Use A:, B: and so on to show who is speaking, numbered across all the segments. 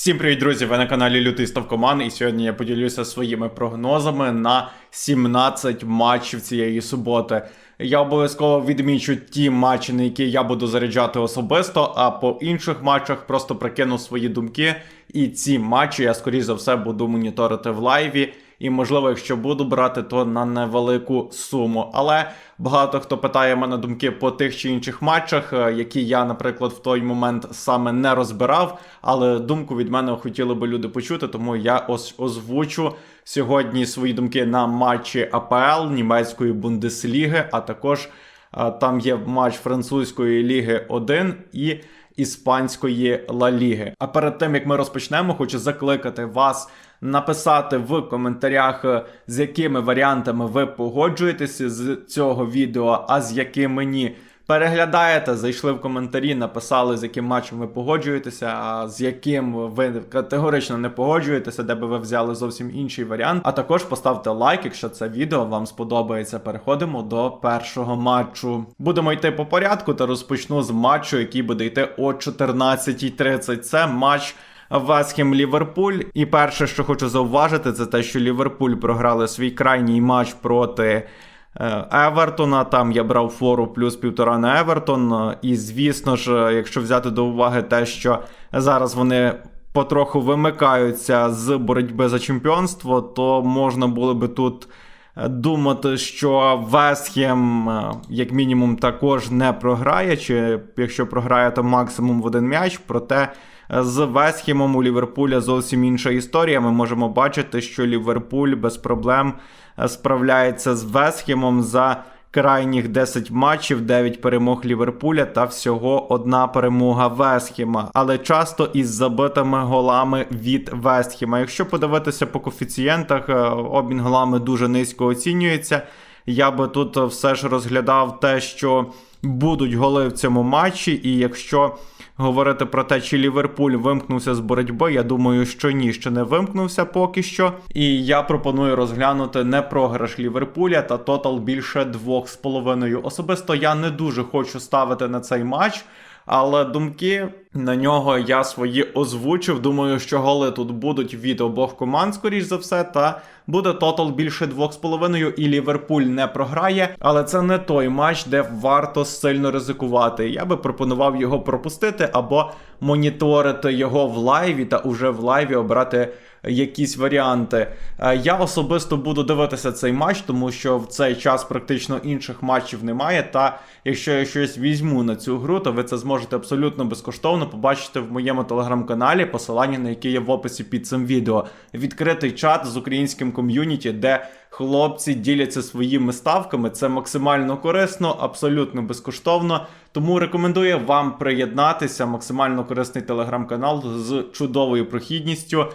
A: Всім привіт, друзі! Ви на каналі Лютий Ставкоман, і сьогодні я поділюся своїми прогнозами на 17 матчів цієї суботи. Я обов'язково відмічу ті матчі, на які я буду заряджати особисто, а по інших матчах просто прикину свої думки. І ці матчі я, скоріш за все, буду моніторити в лайві. І, можливо, якщо буду брати, то на невелику суму. Але багато хто питає мене думки по тих чи інших матчах, е, які я, наприклад, в той момент саме не розбирав. Але думку від мене хотіли би люди почути, тому я ось озвучу сьогодні свої думки на матчі АПЛ німецької Бундесліги, а також е, там є матч французької ліги 1 і іспанської Ла Ліги. А перед тим як ми розпочнемо, хочу закликати вас написати в коментарях, е, з якими варіантами ви погоджуєтеся з цього відео, а з якими ні. Переглядаєте, зайшли в коментарі, написали, з яким матчем ви погоджуєтеся, а з яким ви категорично не погоджуєтеся, де би ви взяли зовсім інший варіант. А також поставте лайк, якщо це відео вам сподобається. Переходимо до першого матчу. Будемо йти по порядку та розпочну з матчу, який буде йти о 14.30. Це матч. Весхем Ліверпуль. І перше, що хочу зауважити, це те, що Ліверпуль програли свій крайній матч проти. е, Евертона, там я брав фору плюс півтора на Евертон. І звісно ж, якщо взяти до уваги те, що зараз вони потроху вимикаються з боротьби за чемпіонство, то можна було би тут е, думати, що Весхем, е, як мінімум, також не програє, чи якщо програє, то максимум в один м'яч. Проте з Весхемом у Ліверпуля зовсім інша історія. Ми можемо бачити, що Ліверпуль без проблем е, справляється з Весхемом за крайніх 10 матчів, 9 перемог Ліверпуля та всього одна перемога Весхема, але часто із забитими голами від Вестхема. Якщо подивитися по коефіцієнтах, е, обмін голами дуже низько оцінюється. Я би тут все ж розглядав те, що будуть голи в цьому матчі, і якщо говорити про те, чи Ліверпуль вимкнувся з боротьби, я думаю, що ні, ще не вимкнувся поки що. І я пропоную розглянути не програш Ліверпуля та тотал більше 2,5. Особисто я не дуже хочу ставити на цей матч. Але думки на нього я свої озвучив. Думаю, що голи тут будуть від обох команд, скоріш за все, та буде тотал більше 2,5 і Ліверпуль не програє. Але це не той матч, де варто сильно ризикувати. Я би пропонував його пропустити або моніторити його в лайві та уже в лайві обрати якісь варіанти. Е, Я особисто буду дивитися цей матч, тому що в цей час практично інших матчів немає. Та якщо я щось візьму на цю гру, то ви це зможете абсолютно безкоштовно побачити в моєму телеграм-каналі, посилання на яке є в описі під цим відео. Відкритий чат з українським ком'юніті, де хлопці діляться своїми ставками. Це максимально корисно, абсолютно безкоштовно. Тому рекомендую вам приєднатися. Максимально корисний телеграм-канал з чудовою прохідністю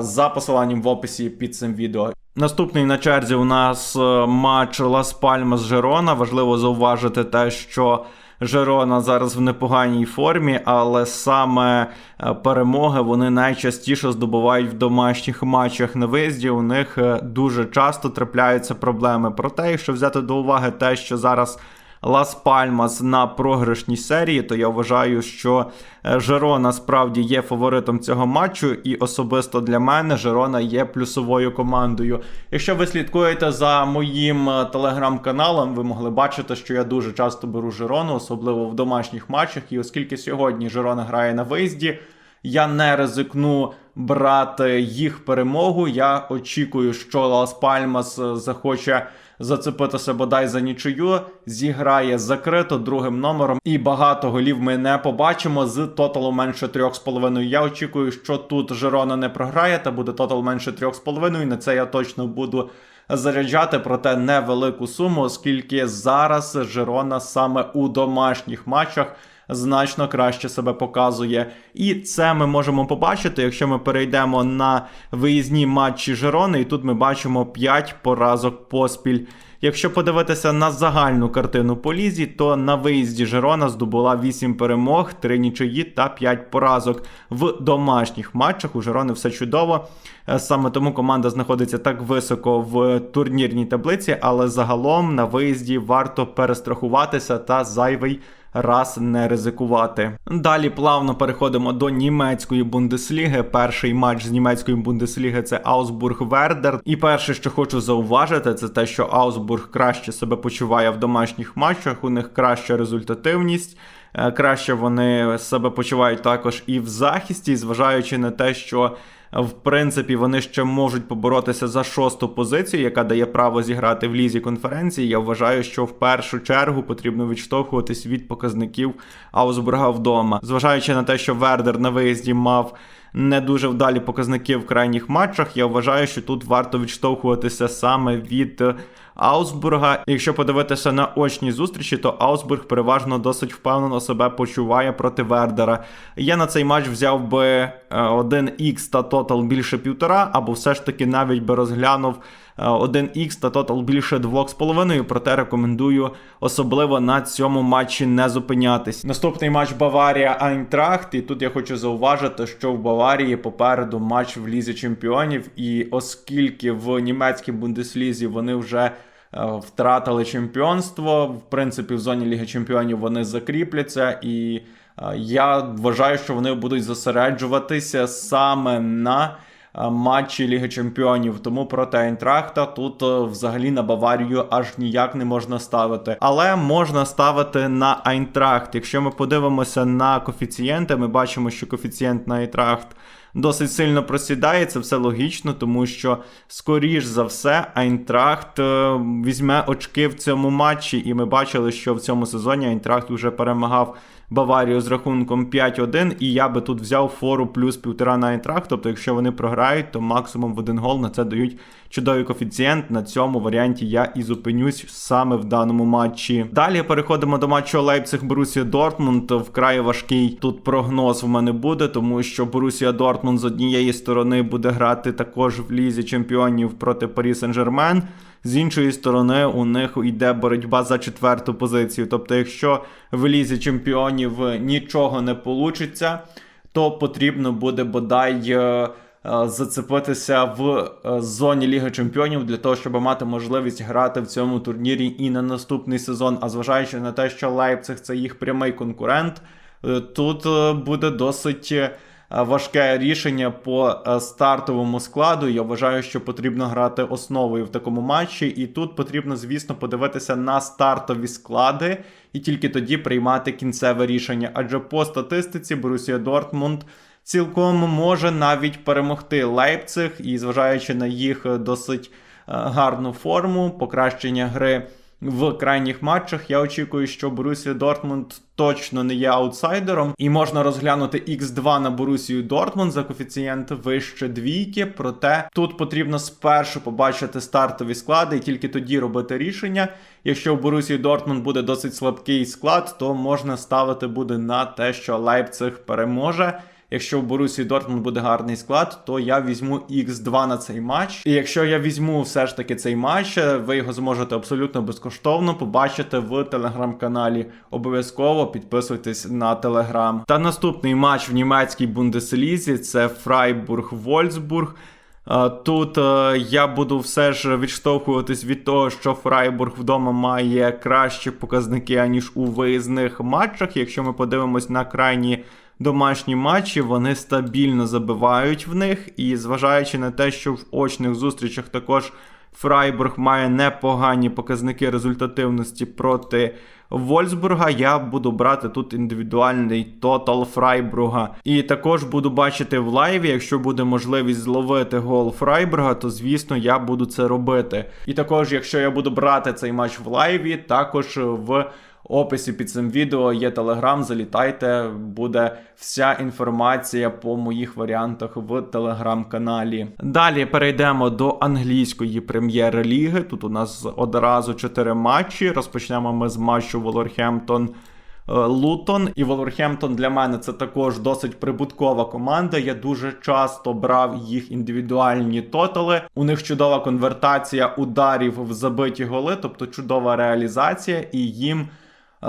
A: за посиланням в описі під цим відео. Наступний на черзі у нас е, матч Лас Пальмас Жерона. Важливо зауважити те, що Жерона зараз в непоганій формі, але саме е, перемоги вони найчастіше здобувають в домашніх матчах на виїзді. У них е, дуже часто трапляються проблеми. Проте, якщо взяти до уваги те, що зараз. Лас Пальмас на програшній серії, то я вважаю, що е, Жерона справді є фаворитом цього матчу, і особисто для мене Жерона є плюсовою командою. Якщо ви слідкуєте за моїм е, телеграм-каналом, ви могли бачити, що я дуже часто беру Жерону, особливо в домашніх матчах. І оскільки сьогодні Жерона грає на виїзді, я не ризикну брати їх перемогу. Я очікую, що Лас Пальмас е, захоче зацепитися бодай за нічию, зіграє закрито другим номером, і багато голів ми не побачимо з тоталу менше 3,5. Я очікую, що тут Жерона не програє, та буде тотал менше 3,5. На це я точно буду. Заряджати проте невелику суму, оскільки зараз Жерона саме у домашніх матчах значно краще себе показує. І це ми можемо побачити, якщо ми перейдемо на виїзні матчі Жерони, і тут ми бачимо 5 поразок поспіль. Якщо подивитися на загальну картину по лізі, то на виїзді Жерона здобула 8 перемог, 3 нічиї та 5 поразок. В домашніх матчах у Жерони все чудово. Е, Саме тому команда знаходиться так високо в турнірній таблиці, але загалом на виїзді варто перестрахуватися та зайвий раз не ризикувати. Далі плавно переходимо до німецької бундесліги. Перший матч з німецької бундесліги це Аусбург Вердер. І перше, що хочу зауважити, це те, що Аусбург краще себе почуває в домашніх матчах. У них краща результативність. Е, Краще вони себе почувають також і в захисті, зважаючи на те, що в принципі, вони ще можуть поборотися за шосту позицію, яка дає право зіграти в лізі конференції. Я вважаю, що в першу чергу потрібно відштовхуватись від показників Аусбурга вдома, зважаючи на те, що Вердер на виїзді мав. Не дуже вдалі показники в крайніх матчах. Я вважаю, що тут варто відштовхуватися саме від е, Аусбурга. Якщо подивитися на очні зустрічі, то Аусбург переважно досить впевнено себе почуває проти Вердера. Я на цей матч взяв би е, 1х та тотал більше півтора, або все ж таки навіть би розглянув. Е, 1х та тотал більше 2,5, проте рекомендую особливо на цьому матчі не зупинятись. Наступний матч Баварія Айнтрахт. І тут я хочу зауважити, що в Баварії попереду матч в Лізі Чемпіонів, і оскільки в німецькій бундеслізі вони вже е, втратили чемпіонство, в принципі, в зоні Ліги Чемпіонів вони закріпляться і. е, Я вважаю, що вони будуть зосереджуватися саме на матчі Ліги Чемпіонів. Тому проти Айнтрахта тут е, взагалі на Баварію аж ніяк не можна ставити. Але можна ставити на Айнтрахт. Якщо ми подивимося на коефіцієнти, ми бачимо, що коефіцієнт на Айнтрахт досить сильно просідає. Це все логічно, тому що, скоріш за все, Айнтрахт е, візьме очки в цьому матчі, і ми бачили, що в цьому сезоні Айнтрахт вже перемагав. Баварію з рахунком 5-1, і я би тут взяв фору плюс півтора на Айнтрахт. Тобто, якщо вони програють, то максимум в один гол на це дають чудовий коефіцієнт. На цьому варіанті я і зупинюсь саме в даному матчі. Далі переходимо до матчу Лейпциг Борусія Дортмунд. Вкрай важкий тут прогноз в мене буде, тому що Борусія Дортмунд з однієї сторони буде грати також в лізі чемпіонів проти Парі Сен-Жермен. З іншої сторони, у них йде боротьба за четверту позицію. Тобто, якщо в лізі чемпіонів нічого не получиться, то потрібно буде бодай е, зацепитися в е, зоні Ліги Чемпіонів для того, щоб мати можливість грати в цьому турнірі і на наступний сезон. А зважаючи на те, що Лейпциг це їх прямий конкурент, е, тут е, буде досить. е, Важке рішення по е, стартовому складу. Я вважаю, що потрібно грати основою в такому матчі, і тут потрібно, звісно, подивитися на стартові склади і тільки тоді приймати кінцеве рішення. Адже по статистиці Борусія Дортмунд цілком може навіть перемогти Лейпциг, і зважаючи на їх е, досить е, гарну форму, покращення гри. В крайніх матчах я очікую, що Борусія Дортмунд точно не є аутсайдером, і можна розглянути X2 на Борусію Дортмунд за коефіцієнт вище двійки. Проте тут потрібно спершу побачити стартові склади і тільки тоді робити рішення. Якщо в Борусії Дортмунд буде досить слабкий склад, то можна ставити буде на те, що Лейпциг переможе. Якщо в Борусі Дортмунд буде гарний склад, то я візьму X2 на цей матч. І якщо я візьму все ж таки цей матч, ви його зможете абсолютно безкоштовно побачити в телеграм-каналі. Обов'язково підписуйтесь на телеграм. Та наступний матч в німецькій бундеслізі це Фрайбург-Вольсбург. Е, Тут е, я буду все ж відштовхуватись від того, що Фрайбург вдома має кращі показники, аніж у виїзних матчах. Якщо ми подивимось на крайні домашні матчі, вони стабільно забивають в них. І зважаючи на те, що в очних зустрічах також Фрайбург має непогані показники результативності проти Вольсбурга, я буду брати тут індивідуальний тотал Фрайбурга. І також буду бачити в лайві, якщо буде можливість зловити гол Фрайбурга, то звісно я буду це робити. І також, якщо я буду брати цей матч в лайві, також в описі під цим відео є телеграм, залітайте, буде вся інформація по моїх варіантах в телеграм-каналі. Далі перейдемо до англійської прем'єр-ліги. Тут у нас одразу 4 матчі. Розпочнемо ми з матчу Волорхемптон. Лутон і Волверхемптон для мене це також досить прибуткова команда. Я дуже часто брав їх індивідуальні тотали. У них чудова конвертація ударів в забиті голи, тобто чудова реалізація, і їм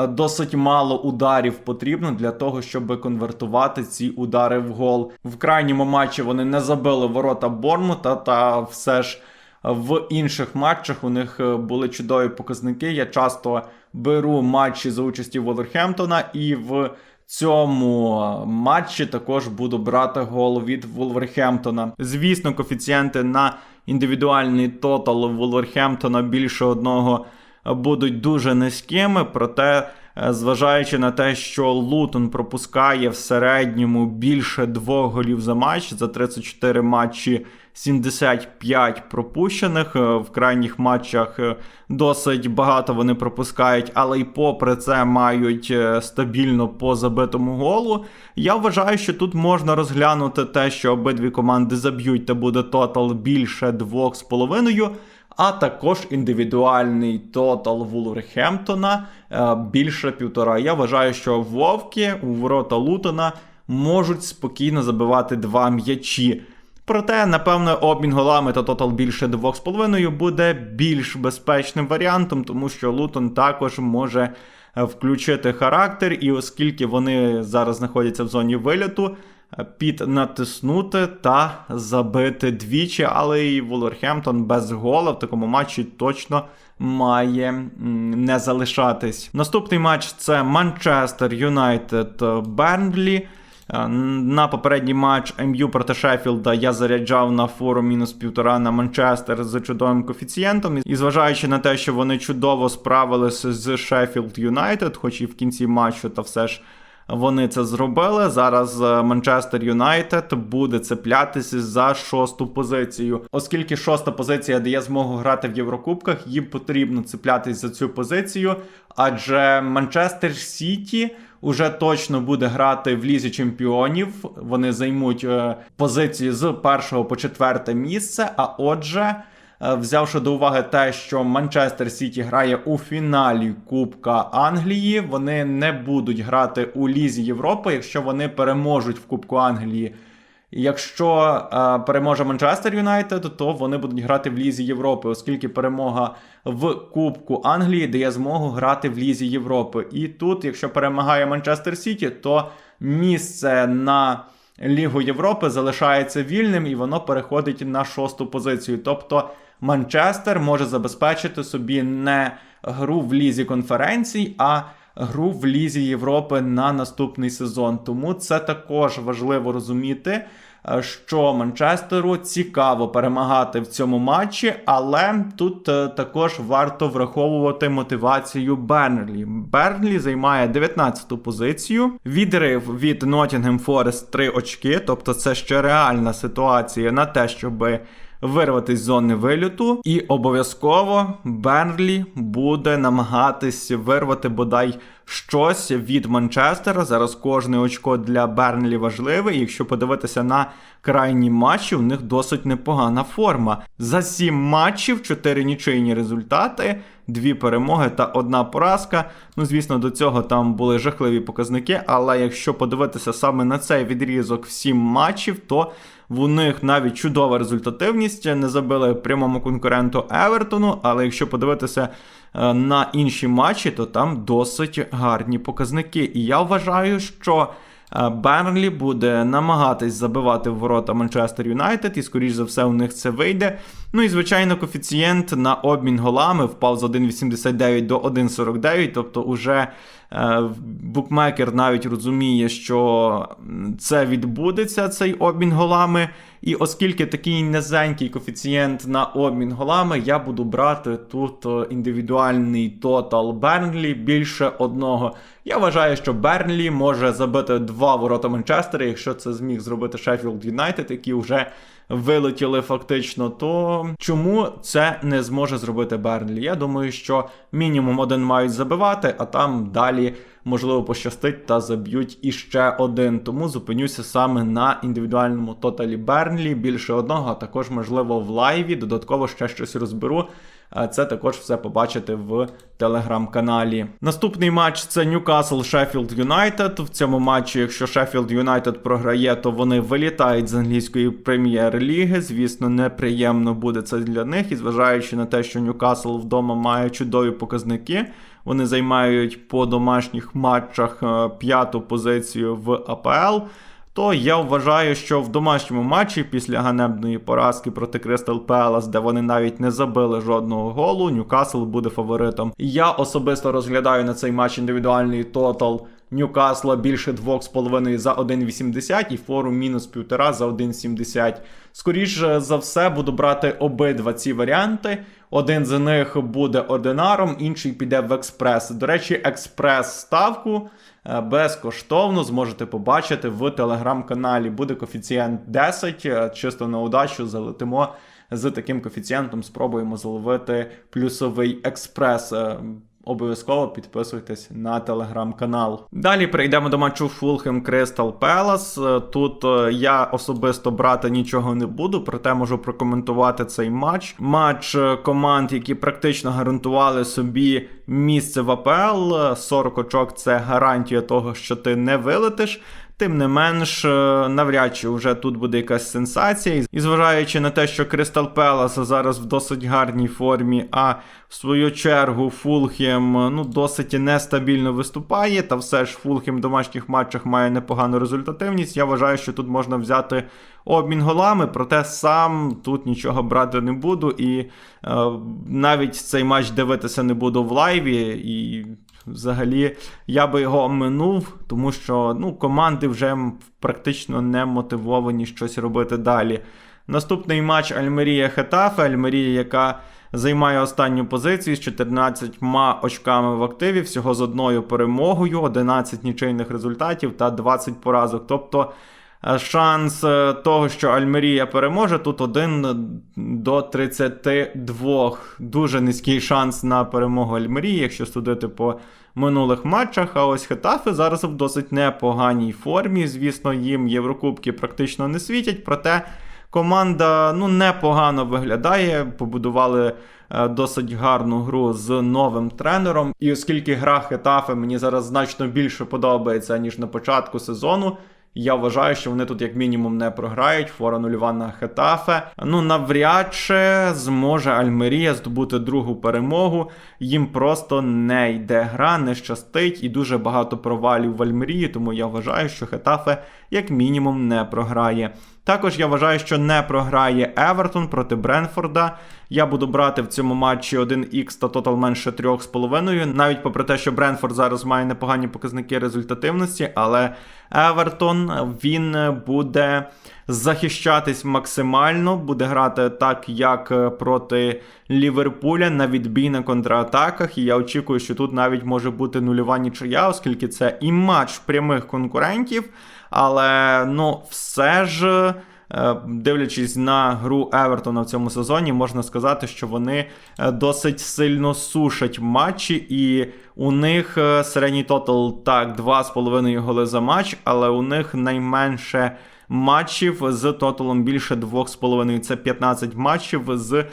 A: досить мало ударів потрібно для того, щоб конвертувати ці удари в гол. В крайньому матчі вони не забили ворота Бормута, та все ж в інших матчах у них е, були чудові показники. Я часто беру матчі за участі Волверхемптона, і в цьому матчі також буду брати гол від Волверхемптона. Звісно, коефіцієнти на індивідуальний тотал Волверхемптона більше одного будуть дуже низькими, проте. е, Зважаючи на те, що Лутон пропускає в середньому більше двох голів за матч за 34 матчі 75 пропущених. Е, В крайніх матчах е, досить багато вони пропускають, але й попри це мають стабільно по забитому голу. Я вважаю, що тут можна розглянути те, що обидві команди заб'ють, та буде тотал більше 2,5. А також індивідуальний тотал Вулверхемптона е, більше півтора. Я вважаю, що вовки у ворота Лутона можуть спокійно забивати два м'ячі. Проте, напевно, обмін голами та тотал більше 2,5 буде більш безпечним варіантом, тому що Лутон також може е, включити характер, і оскільки вони зараз знаходяться в зоні виліту, е, під натиснути та забити двічі, але і Вулверхемптон без гола в такому матчі точно має не залишатись. Наступний матч це Манчестер Юнайтед Бернлі. Е, На попередній матч МЮ проти Шеффілда я заряджав на фору мінус півтора на Манчестер з чудовим коефіцієнтом. І зважаючи на те, що вони чудово справилися з Шеффілд Юнайтед, хоч і в кінці матчу, та все ж вони це зробили. Зараз е, Манчестер Юнайтед буде цеплятися за шосту позицію. Оскільки шоста позиція дає змогу грати в Єврокубках, їм потрібно цеплятись за цю позицію, адже Манчестер Сіті уже точно буде грати в лізі чемпіонів. Вони займуть е, позиції з першого по четверте місце. А отже. Е, Взявши до уваги те, що Манчестер Сіті грає у фіналі Кубка Англії, вони не будуть грати у Лізі Європи, якщо вони переможуть в Кубку Англії. Якщо е, переможе Манчестер Юнайтед, то вони будуть грати в Лізі Європи, оскільки перемога в Кубку Англії дає змогу грати в Лізі Європи. І тут, якщо перемагає Манчестер Сіті, то місце на Лігу Європи залишається вільним і воно переходить на шосту позицію. Тобто Манчестер може забезпечити собі не гру в лізі конференцій, а гру в лізі Європи на наступний сезон. Тому це також важливо розуміти. е, Що Манчестеру цікаво перемагати в цьому матчі, але тут е, також варто враховувати мотивацію Бернлі. Бернлі займає 19-ту позицію. Відрив від Nottingham Forest 3 очки, тобто це ще реальна ситуація на те, щоби вирватися з зони вильоту, і обов'язково Бернлі буде намагатись вирвати бодай щось від Манчестера. Зараз кожне очко для Бернлі важливе. Якщо подивитися на крайні матчі, у них досить непогана форма. За сім матчів, 4 нічийні результати. Дві перемоги та одна поразка. Ну, звісно, до цього там були жахливі показники. Але якщо подивитися саме на цей відрізок в сім матчів, то в них навіть чудова результативність. Не забили прямому конкуренту Евертону. Але якщо подивитися е, на інші матчі, то там досить гарні показники. І я вважаю, що. е, Бернлі буде намагатись забивати в ворота Манчестер Юнайтед, і, скоріш за все, у них це вийде. Ну і звичайно, коефіцієнт на обмін голами впав з 1,89 до 1,49. Тобто, уже букмекер навіть розуміє, що це відбудеться, цей обмін голами. І оскільки такий низенький коефіцієнт на обмін голами, я буду брати тут е, індивідуальний тотал Бернлі більше одного. Я вважаю, що Бернлі може забити два ворота Манчестера, якщо це зміг зробити Шеффілд Юнайтед, які вже вилетіли фактично, то чому це не зможе зробити Бернлі? Я думаю, що мінімум один мають забивати, а там далі можливо пощастить та заб'ють іще один. Тому зупинюся саме на індивідуальному тоталі Бернлі більше одного, а також можливо в лайві. Додатково ще щось розберу. А Це також все побачите в телеграм-каналі. Наступний матч це Ньюкасл Шеффілд Юнайтед. В цьому матчі, якщо Шеффілд Юнайтед програє, то вони вилітають з англійської прем'єр-ліги. Звісно, неприємно буде це для них. І зважаючи на те, що Ньюкасл вдома має чудові показники. Вони займають по домашніх матчах е, п'яту позицію в АПЛ. То я вважаю, що в домашньому матчі після ганебної поразки проти Кристал Пелас, де вони навіть не забили жодного голу, Ньюкасл буде фаворитом. Я особисто розглядаю на цей матч індивідуальний тотал Ньюкасла більше 2,5 за 1,80 і фору мінус 1,5 за 1,70. Скоріше за все, буду брати обидва ці варіанти. Один з них буде одинаром, інший піде в експрес. До речі, експрес-ставку е, безкоштовно зможете побачити в телеграм-каналі. Буде коефіцієнт 10, е, чисто на удачу залетимо з таким коефіцієнтом. Спробуємо заловити плюсовий експрес. Е, Обов'язково підписуйтесь на телеграм-канал. Далі перейдемо до матчу Фулхем Кристал Пелас. Тут е, я особисто брати нічого не буду, проте можу прокоментувати цей матч. Матч е, команд, які практично гарантували собі місце в АПЛ. 40 очок це гарантія того, що ти не вилетиш. Тим не менш, е, навряд чи вже тут буде якась сенсація. І зважаючи на те, що Кристал Пелас зараз в досить гарній формі, а в свою чергу Фулхем ну, досить нестабільно виступає, та все ж Фулхем в домашніх матчах має непогану результативність. Я вважаю, що тут можна взяти обмін голами, проте сам тут нічого брати не буду. І е, навіть цей матч дивитися не буду в лайві. і Взагалі, я би його оминув, тому що ну, команди вже практично не мотивовані щось робити далі. Наступний матч Альмерія Хетафе. Альмерія, яка займає останню позицію з 14 очками в активі, всього з одною перемогою, 11 нічийних результатів та 20 поразок. Тобто шанс е, того, що Альмерія переможе, тут 1 до 32. Дуже низький шанс на перемогу Альмерії, якщо судити по минулих матчах. А ось Хетафи зараз в досить непоганій формі. Звісно, їм Єврокубки практично не світять, проте. Команда ну непогано виглядає. Побудували е, досить гарну гру з новим тренером. І оскільки гра Хетафе мені зараз значно більше подобається ніж на початку сезону. Я вважаю, що вони тут як мінімум не програють. Фора нульова на Хетафе. Ну навряд чи зможе Альмерія здобути другу перемогу. Їм просто не йде гра, не щастить і дуже багато провалів в Альмерії, тому я вважаю, що Хетафе як мінімум не програє. Також я вважаю, що не програє Евертон проти Бренфорда. Я буду брати в цьому матчі 1х та тотал менше 3,5. Навіть попри те, що Бренфорд зараз має непогані показники результативності, але Евертон він буде захищатись максимально, буде грати так, як проти Ліверпуля на відбій на контратаках. І я очікую, що тут навіть може бути нульова нічия, оскільки це і матч прямих конкурентів. Але ну, все ж. Е, дивлячись на гру Евертона в цьому сезоні, можна сказати, що вони е, досить сильно сушать матчі, і у них е, середній тотал так 2,5 голи за матч, але у них найменше матчів з тоталом більше 2,5. Це 15 матчів з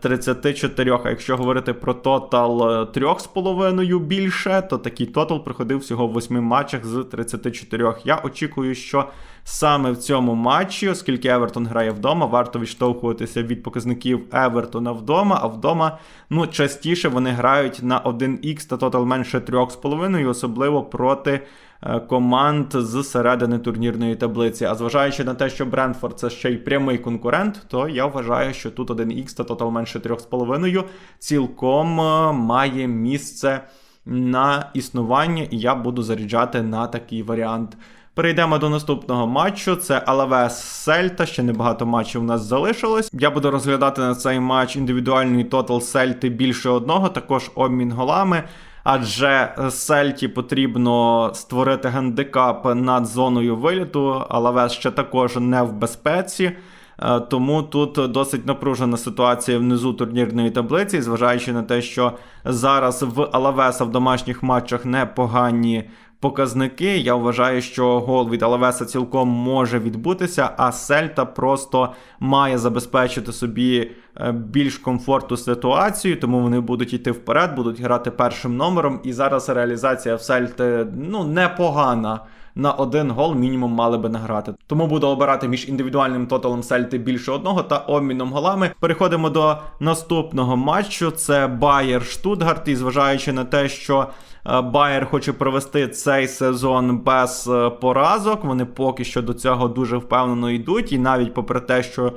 A: 34. А якщо говорити про тотал 3,5 більше, то такий тотал приходив всього в 8 матчах з 34. Я очікую, що саме в цьому матчі, оскільки Евертон грає вдома, варто відштовхуватися від показників Евертона вдома, а вдома ну, частіше вони грають на 1х та тотал менше 3,5, особливо проти. Е, команд з середини турнірної таблиці. А зважаючи на те, що Брентфорд це ще й прямий конкурент, то я вважаю, що тут 1х та тотал менше 3,5 цілком е, має місце на існування, і я буду заряджати на такий варіант. Перейдемо до наступного матчу. Це Алавес Сельта. Ще небагато матчів у нас залишилось. Я буду розглядати на цей матч індивідуальний тотал Сельти більше одного, також обмін голами адже Сельті потрібно створити гандикап над зоною виліту, Алавес ще також не в безпеці. Е, тому тут досить напружена ситуація внизу турнірної таблиці, зважаючи на те, що зараз в Алавеса в домашніх матчах непогані показники. Я вважаю, що гол від Алавеса цілком може відбутися, а Сельта просто має забезпечити собі е, більш комфортну ситуацію, тому вони будуть йти вперед, будуть грати першим номером. І зараз реалізація в Сельти ну непогана. На один гол мінімум мали би награти. Тому буду обирати між індивідуальним тоталом Сельти більше одного та обміном голами. Переходимо до наступного матчу. Це Байер Штутгарт. І зважаючи на те, що е, Байер хоче провести цей сезон без е, поразок. Вони поки що до цього дуже впевнено йдуть. І навіть попри те, що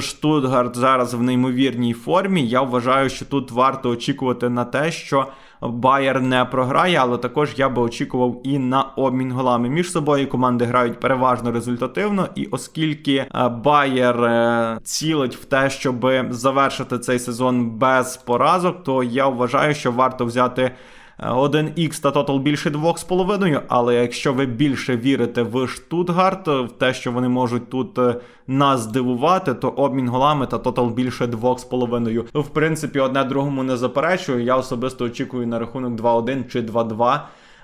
A: Штутгарт зараз в неймовірній формі, я вважаю, що тут варто очікувати на те, що Байер не програє, але також я би очікував і на обмін голами. Між собою команди грають переважно результативно, і оскільки Байер е, цілить в те, щоб завершити цей сезон без поразок, то я вважаю, що варто взяти. 1х та тотал більше 2,5, але якщо ви більше вірите в Штутгарт, в те, що вони можуть тут е, нас здивувати, то обмін голами та тотал більше 2,5. В принципі, одне другому не заперечую. Я особисто очікую на рахунок 2-1 чи 2-2.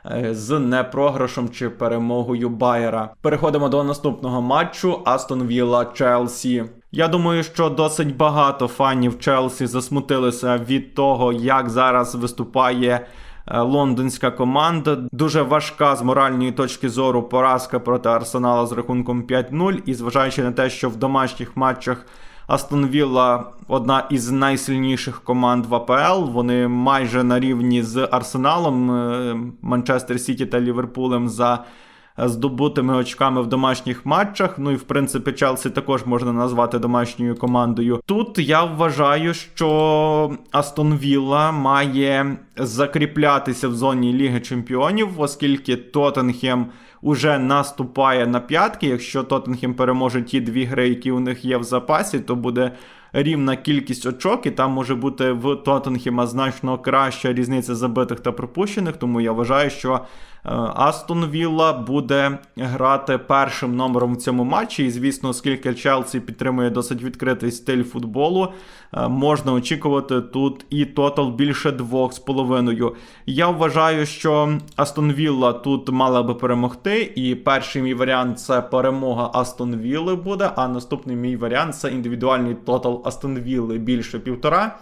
A: е, З непрограшем чи перемогою Байера. Переходимо до наступного матчу Астон Вілла Челсі. Я думаю, що досить багато фанів Челсі засмутилися від того, як зараз виступає лондонська команда. Дуже важка з моральної точки зору поразка проти Арсенала з рахунком 5-0. І зважаючи на те, що в домашніх матчах Астон Вілла одна із найсильніших команд в АПЛ. Вони майже на рівні з Арсеналом, е, Манчестер Сіті та Ліверпулем за здобутими очками в домашніх матчах. Ну і в принципі, Челсі також можна назвати домашньою командою. Тут я вважаю, що Астон Вілла має закріплятися в зоні Ліги Чемпіонів, оскільки Тоттенхем уже наступає на п'ятки. Якщо Тоттенхем переможе ті дві гри, які у них є в запасі, то буде. Рівна кількість очок, і там може бути в Тоттенхема значно краща різниця забитих та пропущених. Тому я вважаю, що е, Астон Вілла буде грати першим номером в цьому матчі. І звісно, оскільки Челсі підтримує досить відкритий стиль футболу, е, можна очікувати тут і тотал більше 2,5. Я вважаю, що Астон Вілла тут мала би перемогти. І перший мій варіант це перемога Астон Вілли буде. А наступний мій варіант це індивідуальний тотал Астон Вілли більше півтора.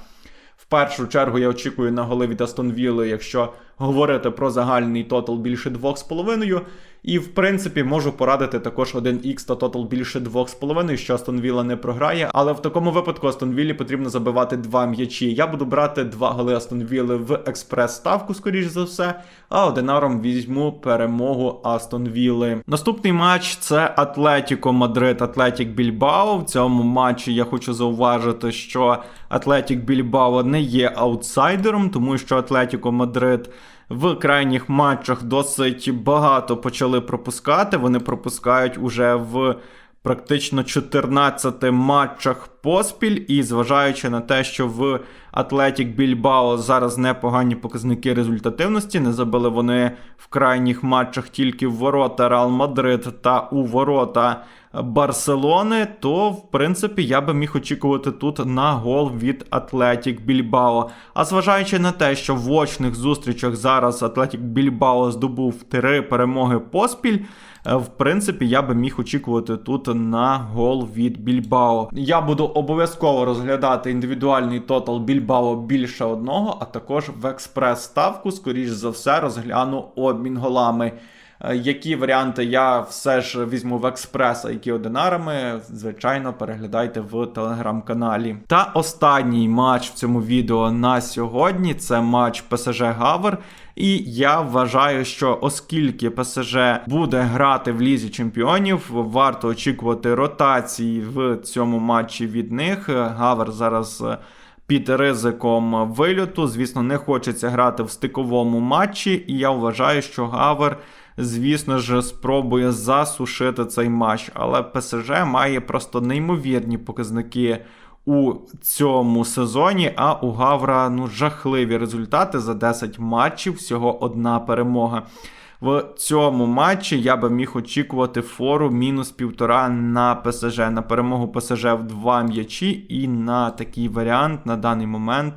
A: В першу чергу я очікую на голи від Астон Вілли, якщо говорити про загальний тотал більше 2,5. І, в принципі, можу порадити також 1х та тотал більше 2,5, що Астон Вілла не програє. Але в такому випадку Астон Віллі потрібно забивати два м'ячі. Я буду брати два голи Астон Вілли в експрес-ставку, скоріш за все. А одинаром візьму перемогу Астон Вілли. Наступний матч це Атлетіко Мадрид, Атлетік Більбао. В цьому матчі я хочу зауважити, що Атлетік Більбао не є аутсайдером, тому що Атлетіко Мадрид в крайніх матчах досить багато почали пропускати. Вони пропускають уже в практично 14 матчах поспіль. І зважаючи на те, що в Атлетік Більбао зараз непогані показники результативності, не забили вони в крайніх матчах тільки в ворота Реал Мадрид та у ворота. Барселони, то в принципі я би міг очікувати тут на гол від Атлетік Більбао. А зважаючи на те, що в очних зустрічах зараз Атлетік Більбао здобув три перемоги поспіль. е, В принципі, я би міг очікувати тут на гол від Більбао. Я буду обов'язково розглядати індивідуальний тотал Більбао більше одного, а також в експрес-ставку, скоріш за все, розгляну обмін голами. Е, Які варіанти я все ж візьму в експрес, а які одинарами, звичайно, переглядайте в телеграм-каналі. Та останній матч в цьому відео на сьогодні це матч ПСЖ Гавер. І я вважаю, що оскільки ПСЖ буде грати в лізі чемпіонів, варто очікувати ротації в цьому матчі від них. Гавер зараз. е, під ризиком вильоту. Звісно, не хочеться грати в стиковому матчі, і я вважаю, що Гавер, звісно ж, спробує засушити цей матч. Але ПСЖ має просто неймовірні показники. У цьому сезоні, а у Гавра ну жахливі результати за 10 матчів, всього одна перемога. В цьому матчі я би міг очікувати фору мінус півтора на ПСЖ, на перемогу ПСЖ в два м'ячі, і на такий варіант на даний момент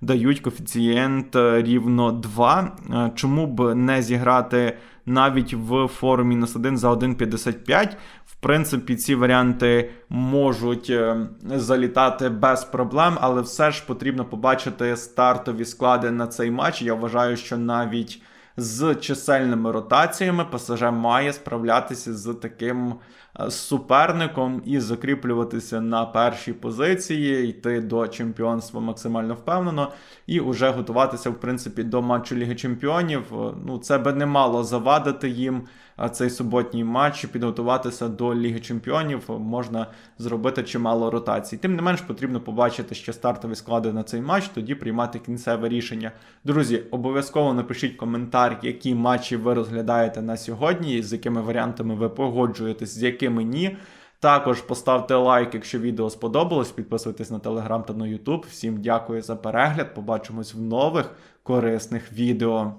A: дають коефіцієнт рівно 2. Е, Чому б не зіграти навіть в форумі мінус 1 за 1,55? В принципі, ці варіанти можуть е, залітати без проблем, але все ж потрібно побачити стартові склади на цей матч. Я вважаю, що навіть з чисельними ротаціями ПСЖ має справлятися з таким е, суперником і закріплюватися на першій позиції, йти до чемпіонства максимально впевнено і вже готуватися, в принципі, до матчу Ліги Чемпіонів. Е, Ну, це би не мало завадити їм цей суботній матч і підготуватися до Ліги Чемпіонів. Можна зробити чимало ротацій. Тим не менш, потрібно побачити ще стартові склади на цей матч, тоді приймати кінцеве рішення. Друзі, обов'язково напишіть коментар, які матчі ви розглядаєте на сьогодні, з якими варіантами ви погоджуєтесь, з якими ні. Також поставте лайк, якщо відео сподобалось. Підписуйтесь на телеграм та на Ютуб. Всім дякую за перегляд. Побачимось в нових корисних відео.